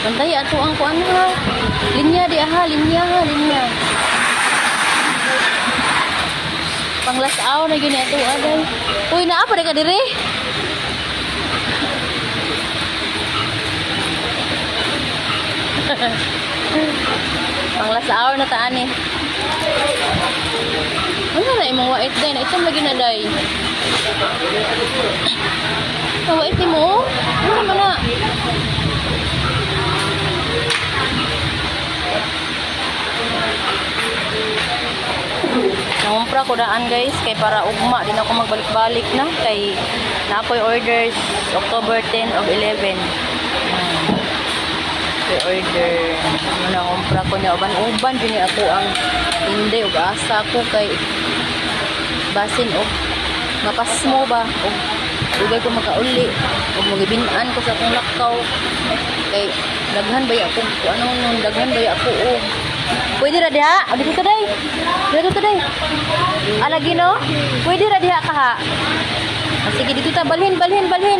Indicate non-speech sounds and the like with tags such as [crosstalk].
Day, ato ang kuan ha. Linya di ha, linya ha, linya. Panglasaw na gini ato aday. Uy, naa pa ka dire. [laughs] Panglasaw na taan eh. Ano na imong wait day na itom lagi na day. Wait mo? Ano naman Nangumpra ko daan guys kay para ugma din ako magbalik-balik na kay napoy orders October 10 of 11. Hmm. Kay order nangumpra ko niya uban-uban din ako ang hindi ug asa ko kay basin og mapasmo ba og ugay ko makauli ug magibinan ko sa akong lakaw kay daghan ba ako ano nung daghan ba ako og Pwede ra diha? O dito today. Alagi no? Pwede ra diha ka ha. Ah, sige dito ta balhin balhin balhin.